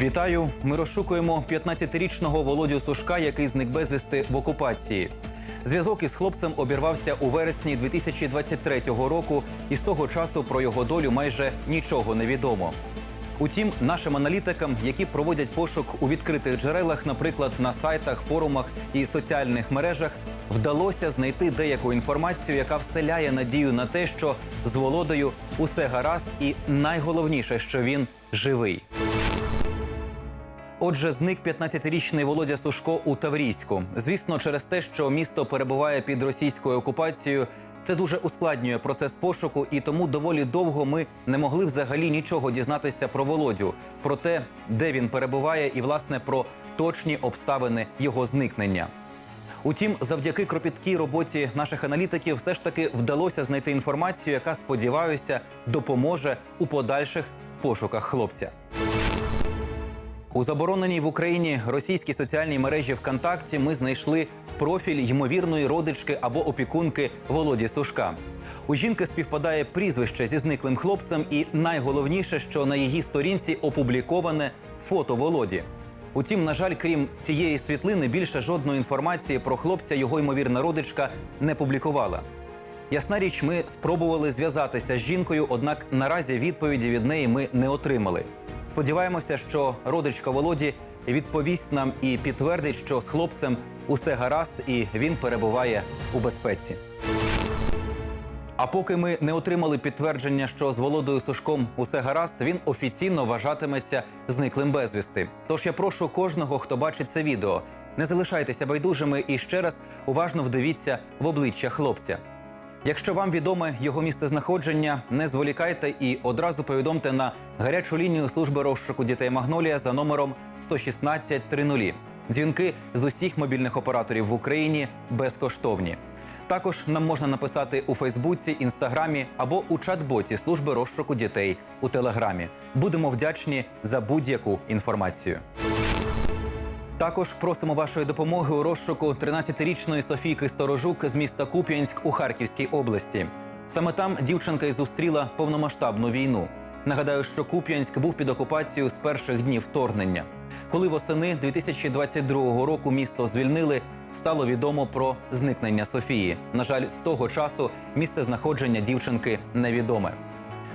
Вітаю! Ми розшукуємо 15-річного Володю Сушка, який зник безвісти в окупації. Зв'язок із хлопцем обірвався у вересні 2023 року, і з того часу про його долю майже нічого не відомо. Утім, нашим аналітикам, які проводять пошук у відкритих джерелах, наприклад, на сайтах, форумах і соціальних мережах, вдалося знайти деяку інформацію, яка вселяє надію на те, що з Володою усе гаразд, і найголовніше, що він живий. Отже, зник 15-річний Володя Сушко у Таврійську. Звісно, через те, що місто перебуває під російською окупацією, це дуже ускладнює процес пошуку, і тому доволі довго ми не могли взагалі нічого дізнатися про Володю, про те, де він перебуває, і власне про точні обставини його зникнення. Утім, завдяки кропіткій роботі наших аналітиків, все ж таки вдалося знайти інформацію, яка сподіваюся допоможе у подальших пошуках хлопця. У забороненій в Україні російській соціальній мережі ВКонтакті ми знайшли профіль ймовірної родички або опікунки Володі Сушка. У жінки співпадає прізвище зі зниклим хлопцем, і найголовніше, що на її сторінці опубліковане фото Володі. Утім, на жаль, крім цієї світлини, більше жодної інформації про хлопця його ймовірна родичка не публікувала. Ясна річ, ми спробували зв'язатися з жінкою, однак наразі відповіді від неї ми не отримали. Сподіваємося, що родичка Володі відповість нам і підтвердить, що з хлопцем усе гаразд і він перебуває у безпеці. А поки ми не отримали підтвердження, що з Володою Сушком усе гаразд, він офіційно вважатиметься зниклим безвісти. Тож я прошу кожного, хто бачить це відео, не залишайтеся байдужими і ще раз уважно вдивіться в обличчя хлопця. Якщо вам відоме його місце знаходження, не зволікайте і одразу повідомте на гарячу лінію служби розшуку дітей Магнолія за номером 116 30. Дзвінки з усіх мобільних операторів в Україні безкоштовні. Також нам можна написати у Фейсбуці, Інстаграмі або у чат-боті служби розшуку дітей у Телеграмі. Будемо вдячні за будь-яку інформацію. Також просимо вашої допомоги у розшуку 13-річної Софійки Сторожук з міста Куп'янськ у Харківській області. Саме там дівчинка й зустріла повномасштабну війну. Нагадаю, що Куп'янськ був під окупацією з перших днів вторгнення. Коли восени 2022 року місто звільнили, стало відомо про зникнення Софії. На жаль, з того часу місце знаходження дівчинки невідоме.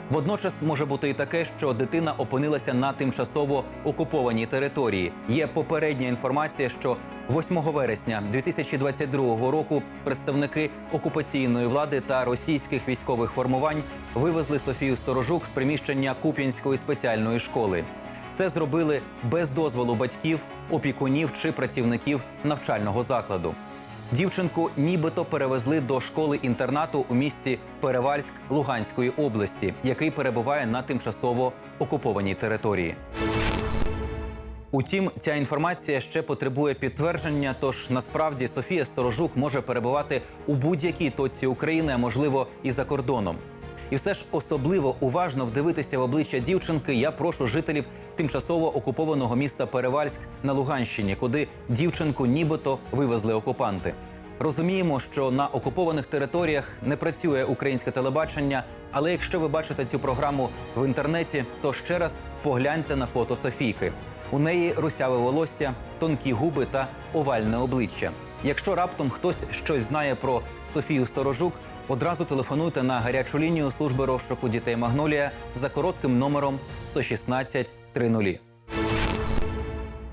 Водночас може бути і таке, що дитина опинилася на тимчасово окупованій території. Є попередня інформація, що 8 вересня 2022 року представники окупаційної влади та російських військових формувань вивезли Софію Сторожук з приміщення Куп'янської спеціальної школи. Це зробили без дозволу батьків, опікунів чи працівників навчального закладу. Дівчинку нібито перевезли до школи-інтернату у місті Перевальськ Луганської області, який перебуває на тимчасово окупованій території. Утім, ця інформація ще потребує підтвердження. Тож насправді Софія Сторожук може перебувати у будь-якій точці України, а можливо і за кордоном. І все ж особливо уважно вдивитися в обличчя дівчинки. Я прошу жителів тимчасово окупованого міста Перевальськ на Луганщині, куди дівчинку нібито вивезли окупанти. Розуміємо, що на окупованих територіях не працює українське телебачення, але якщо ви бачите цю програму в інтернеті, то ще раз погляньте на фото Софійки. У неї русяве волосся, тонкі губи та овальне обличчя. Якщо раптом хтось щось знає про Софію Сторожук, одразу телефонуйте на гарячу лінію служби розшуку дітей Магнолія за коротким номером 116 30.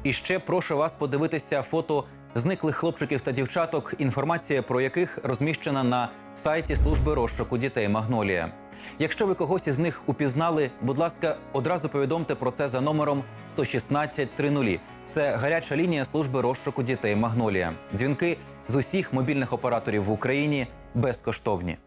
І ще прошу вас подивитися фото зниклих хлопчиків та дівчаток, інформація про яких розміщена на сайті служби розшуку дітей Магнолія. Якщо ви когось із них упізнали, будь ласка, одразу повідомте про це за номером 116 30. Це гаряча лінія служби розшуку дітей Магнолія. Дзвінки з усіх мобільних операторів в Україні безкоштовні.